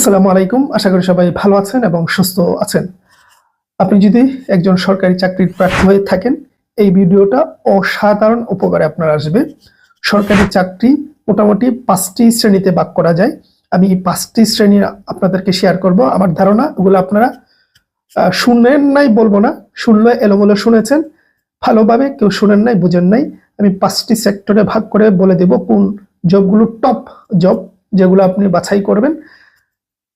আসসালামু আলাইকুম। আশা করি সবাই ভালো আছেন এবং সুস্থ আছেন। আপনি যদি একজন সরকারি চাকরির প্রার্থী হয়ে থাকেন, এই ভিডিওটা অসাধারণ উপকারে আপনার আসবে। সরকারি চাকরি মোটামুটি পাঁচটি শ্রেণীতে ভাগ করা যায়। আমি এই পাঁচটি শ্রেণি আপনাদেরকে শেয়ার করব। আমার ধারণা ওগুলো আপনারা শুনেন নাই বলব না। শুনলে এলোমেলো শুনেছেন। ভালোভাবে কেউ শুনেন নাই, বুঝেন নাই। আমি পাঁচটি সেক্টরে ভাগ করে বলে দেব কোন জবগুলো টপ জব যেগুলো আপনি বাছাই করবেন।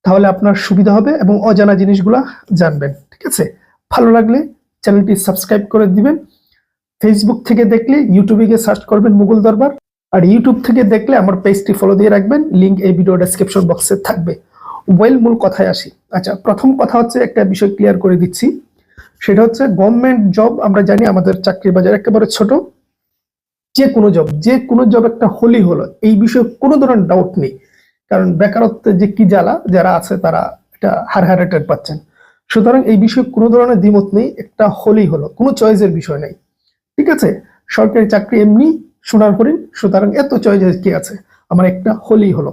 তাহলে আপনার সুবিধা হবে এবং অজানা জিনিসগুলা জানবেন, ঠিক আছে? ভালো লাগলে চ্যানেলটি সাবস্ক্রাইব করে দিবেন। ফেসবুক থেকে দেখলে ইউটিউবে গিয়ে সার্চ করবেন মুঘল দরবার, আর ইউটিউব থেকে দেখলে আমার পেজটি ফলো দিয়ে রাখবেন। লিংক এই ভিডিও ডেসক্রিপশন বক্সে থাকবে। ওয়েল মূল কথায় আসি। আচ্ছা প্রথম কথা হচ্ছে একটা বিষয় ক্লিয়ার করে দিচ্ছি। সেটা হচ্ছে গভর্নমেন্ট জব আমরা জানি আমাদের চাকরির বাজার একেবারে ছোট। যে কোনো জব যে কোনো জব একটা হলেই হলো। এই বিষয়ে কোনো ধরনের ডাউট নেই। কারণ বেকারত্বের যে কি জ্বালা, যারা আছে তারা এটা হার হারে টের পাচ্ছেন। সুতরাং এই বিষয়ে কোনো ধরনের দ্বিমত নেই, একটা হলেই হলো, কোনো চয়েসের বিষয় নেই। ঠিক আছে? সরকারি চাকরি এমনি সোনার হরিণ, সুতরাং এত চয়েস কি আছে? আমার একটা হলেই হলো।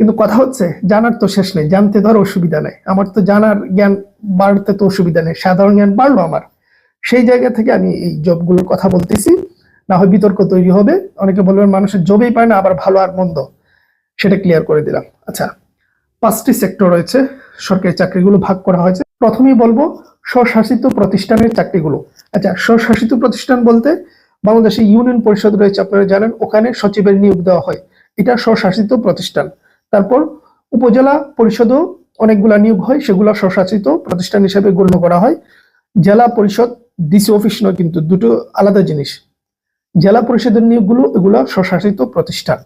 কিন্তু কথা হচ্ছে, জানার তো শেষ নেই, জানতে ধর অসুবিধা নেই। আমার তো জানার জ্ঞান বাড়তে তো অসুবিধা নেই, সাধারণ জ্ঞান বাড়লো আমার। সেই জায়গা থেকে আমি এই জবগুলোর কথা বলতেছি, না হয় বিতর্ক তৈরি হবে, অনেকে বলবেন মানুষের জবেই পায় না, আবার ভালো আর মন্দ। সেটা ক্লিয়ার করে দিলাম। আচ্ছা পাঁচটি সেক্টর রয়েছে, সরকারি চাকরিগুলো ভাগ করা হয়েছে। প্রথমেই বলব, স্বশাসিত প্রতিষ্ঠানের চাকরিগুলো। আচ্ছা স্বশাসিত প্রতিষ্ঠান বলতে বাংলাদেশে ইউনিয়ন পরিষদ রয়েছে, আপনারা জানেন, ওখানে সচিবের নিয়োগ দেওয়া হয়। এটা স্বশাসিত প্রতিষ্ঠান। তারপর উপজেলা পরিষদও অনেকগুলা নিয়োগ হয়, সেগুলো স্বশাসিত প্রতিষ্ঠান হিসেবে গণ্য করা হয়। জেলা পরিষদ, ডিসি অফিস নয়, কিন্তু দুটো আলাদা জিনিস। জেলা পরিষদের নিয়োগগুলো, এগুলো স্বশাসিত প্রতিষ্ঠান।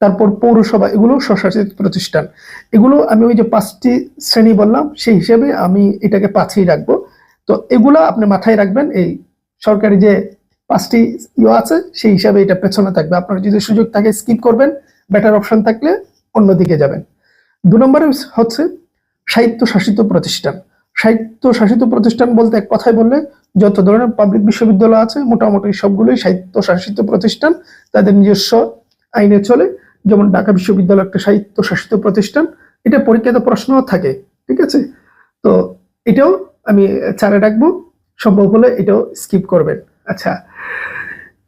তারপর পৌরসভা, এগুলো স্বশাসিত প্রতিষ্ঠান। এগুলো আমি ওই যে পাঁচটি শ্রেণি বললাম, সেই হিসেবে আমি এটাকে পাঁচেই রাখব। তো এগুলো আপনি মাথায় রাখবেন, এই সরকারি যে পাঁচটি ইয়ে আছে, সেই হিসাবে এটা পেছনে থাকবে। আপনার যদি সুযোগ থাকে, স্কিপ করবেন, বেটার অপশন থাকলে অন্যদিকে যাবেন। দু নম্বরে হচ্ছে সাহিত্য শাসিত প্রতিষ্ঠান। সাহিত্য শাসিত প্রতিষ্ঠান বলতে এক কথায় বললে, যত ধরনের পাবলিক বিশ্ববিদ্যালয় আছে, মোটামুটি সবগুলোই সাহিত্য শাসিত প্রতিষ্ঠান। তাদের নিজস্ব আইনে চলে। যেমন ঢাকা বিশ্ববিদ্যালয় একটা সাহিত্য শাসিত প্রতিষ্ঠান, এটা পরীক্ষাতে প্রশ্নও থাকে, ঠিক আছে? তো এটাও আমি চারে রাখব, সম্ভব হলে এটাও স্কিপ করবেন। আচ্ছা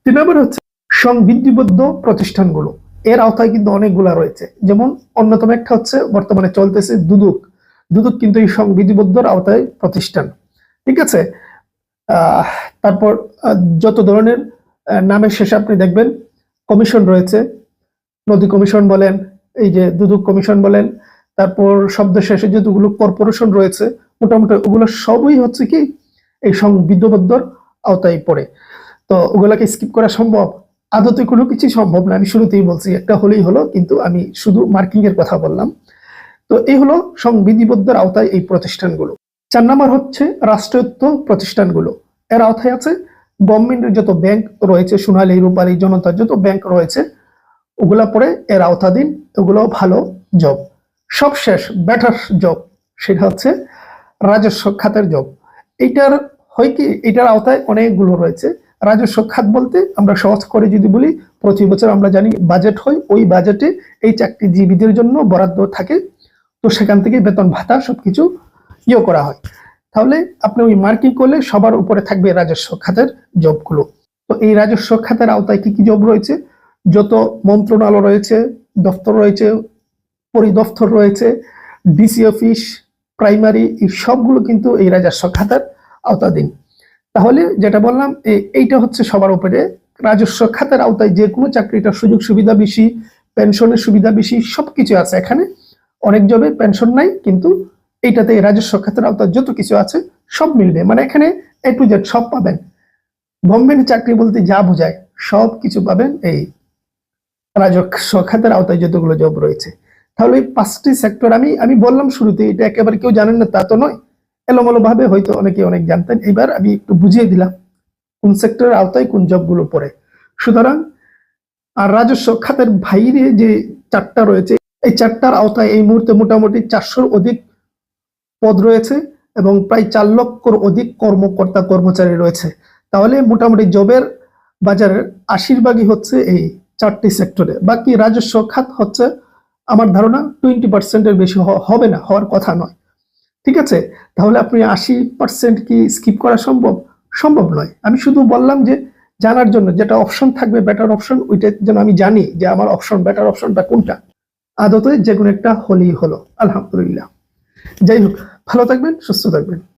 তিন নম্বর হচ্ছে সংবিধিবদ্ধ প্রতিষ্ঠানগুলো। এর আওতায় কিন্তু অনেকগুলা রয়েছে। যেমন অন্যতম একটা হচ্ছে, বর্তমানে চলতেছে দুদক। দুদক কিন্তু এই সংবিধিবদ্ধর আওতায় প্রতিষ্ঠান, ঠিক আছে? তারপর যত ধরনের নামের শেষে আপনি দেখবেন, কমিশন রয়েছে নদী কমিশন বলেন, এই যে দুদক কমিশন বলেন, তারপর শব্দ শেষে যতগুলো কর্পোরেশন রয়েছে, মোটামুটি ওগুলো সবই হচ্ছে কি, এই সংবিধিবদ্ধর আওতায় পড়ে। তো ওগুলাকে স্কিপ করা সম্ভব? আদতে কোনো কিছু সম্ভব না, আমি শুরুতেই বলছি, একটা হলেই হলো, কিন্তু আমি শুধু মার্কিং এর কথা বললাম। তো এই হলো সংবিধিবদ্ধের আওতায় এই প্রতিষ্ঠানগুলো। চার নাম্বার হচ্ছে রাষ্ট্রায়ত্ত প্রতিষ্ঠানগুলো। এর আওতায় আছে, গভর্নমেন্টের যত ব্যাংক রয়েছে, সোনালী, রূপালী, জনতার যত ব্যাংক রয়েছে ওগুলা পরে এর আওতাধীন ওগুলো ভালো জব সবশেষ ব্যাটার জব সেটা হচ্ছে রাজস্ব খাতের জব এইটার হয় কি এটার আওতায় অনেকগুলো রয়েছে। রাজস্ব খাত বলতে আমরা সহজ করে যদি বলি, প্রতি বছর আমরা জানি বাজেট হয়, ওই বাজেটে এই চাকরিজীবীদের জন্য বরাদ্দ থাকে। তো সেখান থেকে বেতন ভাতা সবকিছু ইয়ে করা হয়। তাহলে আপনি ওই মার্কিং করলে সবার উপরে থাকবে রাজস্ব খাতের জবগুলো তো এই রাজস্ব খাতের আওতায় কি কি জব রয়েছে? যত মন্ত্রণালয় রয়েছে, দফতর রয়েছে পরিদপ্তর রয়েছে, ডিসি অফিস, প্রাইমারি, এই সবগুলো কিন্তু এই রাজস্ব খাতের আওতাধীন। তাহলে যেটা বললাম এইটা হচ্ছে সবার উপরে। রাজস্ব খাতের আওতায় যে কোনো চাকরিটার সুযোগ সুবিধা বেশি, পেনশনের সুবিধা বেশি, সবকিছু আছে এখানে। অনেক জবে পেনশন নাই, কিন্তু এইটাতে এই রাজস্ব খাতের আওতায় যত কিছু আছে, সব মিলবে। মানে এখানে এ টু জেড সব পাবেন। গভর্নমেন্ট চাকরি বলতে যা বোঝায় সব কিছু পাবেন এই রাজস্ব খাতের আওতায় যতগুলো জব রয়েছে। তাহলে এই পাঁচটি সেক্টর আমি আমি বললাম শুরুতে এটা একেবারে কেউ জানেন না, তা তো নয়। এলোমেলো ভাবে হয়তো অনেকে অনেক জানতেন। এবার আমি একটু বুঝিয়ে দিলাম কোন সেক্টরের আওতায় কোন জবগুলো পড়ে। সুতরাং, আর রাজস্ব খাতের বাইরে যে চারটা রয়েছে, এই চারটার আওতায় এই মুহূর্তে মোটামুটি চারশোর অধিক পদ রয়েছে এবং প্রায় চার লক্ষর অধিক কর্মকর্তা কর্মচারী রয়েছে। তাহলে মোটামুটি জবের বাজারের আশীর্বাদই হচ্ছে এই চারটি সেক্টরে। বাকি রাজস্ব খাত হচ্ছে, আমার ধারণা টোয়েন্টি পার্সেন্টের বেশি হবে না, হওয়ার কথা নয়। ঠিক আছে? তাহলে আপনি আশি পার্সেন্ট কি স্কিপ করা সম্ভব? সম্ভব নয়। আমি শুধু বললাম যে, জানার জন্য যেটা অপশন থাকবে বেটার অপশন ওইটা যেন আমি জানি যে আমার অপশন বেটার অপশনটা কোনটা। আদতে যে কোনো একটা হলেই হলো। আলহামদুলিল্লাহ। যাই হোক, ভালো থাকবেন, সুস্থ থাকবেন।